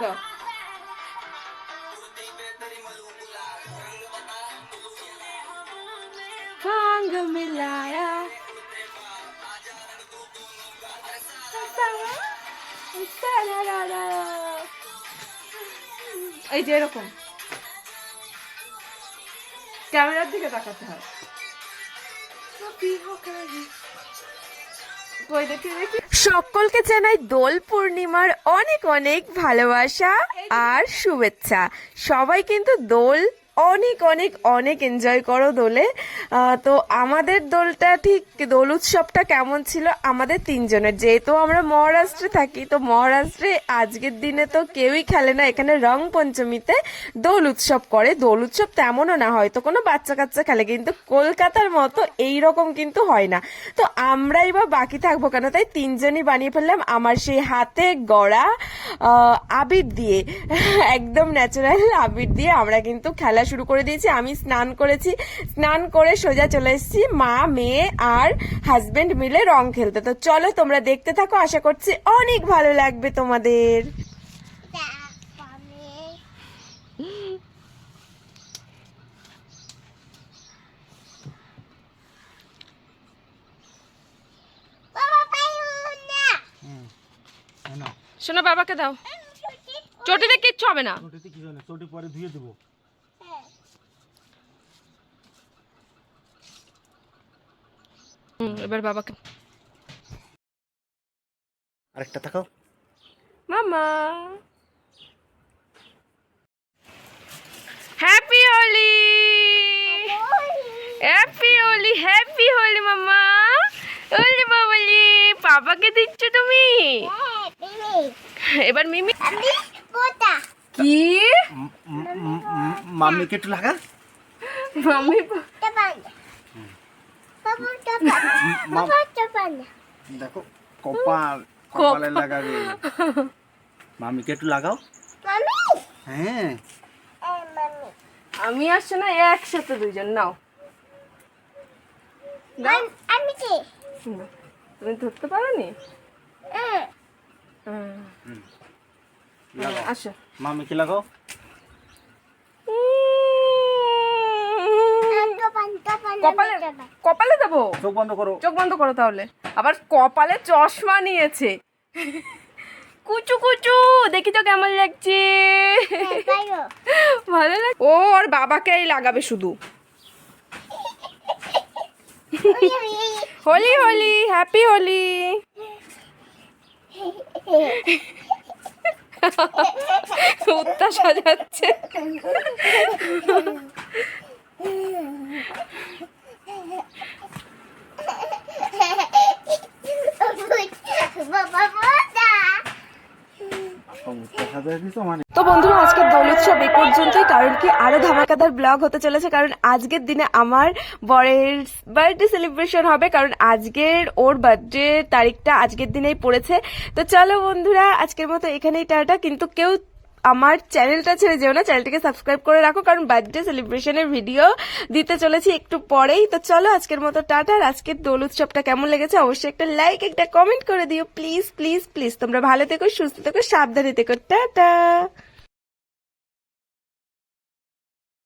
দাও। ভাঙ্গ মিলায়া। এই যে এরকম। ক্যামেরার দিকে তাকাতে হয়। কই দেখি দেখি। সকলকে জানাই দোল পূর্ণিমার অনেক অনেক ভালোবাসা আর শুভেচ্ছা। সবাই কিন্তু দোল অনেক অনেক অনেক এনজয় করো দোলে। তো আমাদের দোলটা ঠিক দোল উৎসবটা কেমন ছিল? আমাদের তিনজনের। যেহেতু আমরা মহারাষ্ট্রে থাকি, তো মহারাষ্ট্রে আজকের দিনে তো কেউই খেলে না। এখানে রং পঞ্চমীতে দোল উৎসব করে। দোল উৎসব তেমনও না হয়তো কোনো বাচ্চা কাচ্চা খেলে। কিন্তু কলকাতার মতো এই রকম কিন্তু হয় না। তো আমরাই বা বাকি থাকব কেন? তাই তিনজনই বানিয়ে ফেললাম। আমার সেই হাতে গড়া আবির দিয়ে। একদম ন্যাচারাল আবির দিয়ে আমরা কিন্তু খেলা শুরু করে দিয়েছি আমি স্নান করেছি। স্নান করে সোজা চলে এসেছি মা মেয়ে আর হাজবেন্ড মিলে রং খেলতে। তো চলো তোমরা দেখতে থাকো আশা করছি অনেক ভালো লাগবে তোমাদের। শোনো বাবাকে দাও। চটিতে কিচ্ছু হবে না। চটিতে কি হলো চটি পরে ধুয়ে দেবো। এবার বাবাকে। আরেকটা তাকাও। মামা। Happy Holi happy Holi happy Holi মামা। হোলি বাবলি পাপাকে দিচ্ছ তুমি? এবার মিমি। কি? মাম্মিকে একটু লাগা। মাম্মি দেখো কপাল কপালে। লাগাবে মাম্মিকে একটু লাগাও। হ্যাঁ। আমি আসছে না একসাথে দুইজন নাও। দাও। হুম, তুমি ধরতে পারো নি আসো। মাম্মিকে লাগাও। কপালে কপালে দেবো? চোখ বন্ধ করো। চোখ বন্ধ করো তাহলে। আবার কপালে চশমা নিয়েছে। কুচু কুচু দেখি তো কেমন লাগছে। ভালো লাগ ও ওর বাবাকেই লাগাবে শুধু। হোলি হোলি হ্যাপি হোলি। উত্তা সাজাচ্ছে। তো বন্ধুরা, আজকে দোল উৎসব এই পর্যন্তই, কারণ কি আরও ধামাকাদার ব্লগ হতে চলেছে, কারণ আজকের দিনে আমার বরের বার্থডে সেলিব্রেশন হবে, কারণ আজকের ওর বার্থডে তারিখটা আজকের দিনেই পড়েছে। তো চলো বন্ধুরা, আজকের মতো এখানেই টাটা, কিন্তু কেউ আমার চ্যানেলটা ছেড়ে যেও না, চ্যানেলটিকে সাবস্ক্রাইব করে রাখো, কারণ বার্থডে সেলিব্রেশনের ভিডিও দিতে চলেছি একটু পরেই। তো চলো, আজকের মতো টাটা, আর আজকের দোল উৎসবটা কেমন লেগেছে অবশ্যই একটা লাইক একটা কমেন্ট করে দিও। প্লিজ প্লিজ প্লিজ তোমরা ভালো থেকো, সুস্থ থেকো, সাবধানে থেকো। টাটা!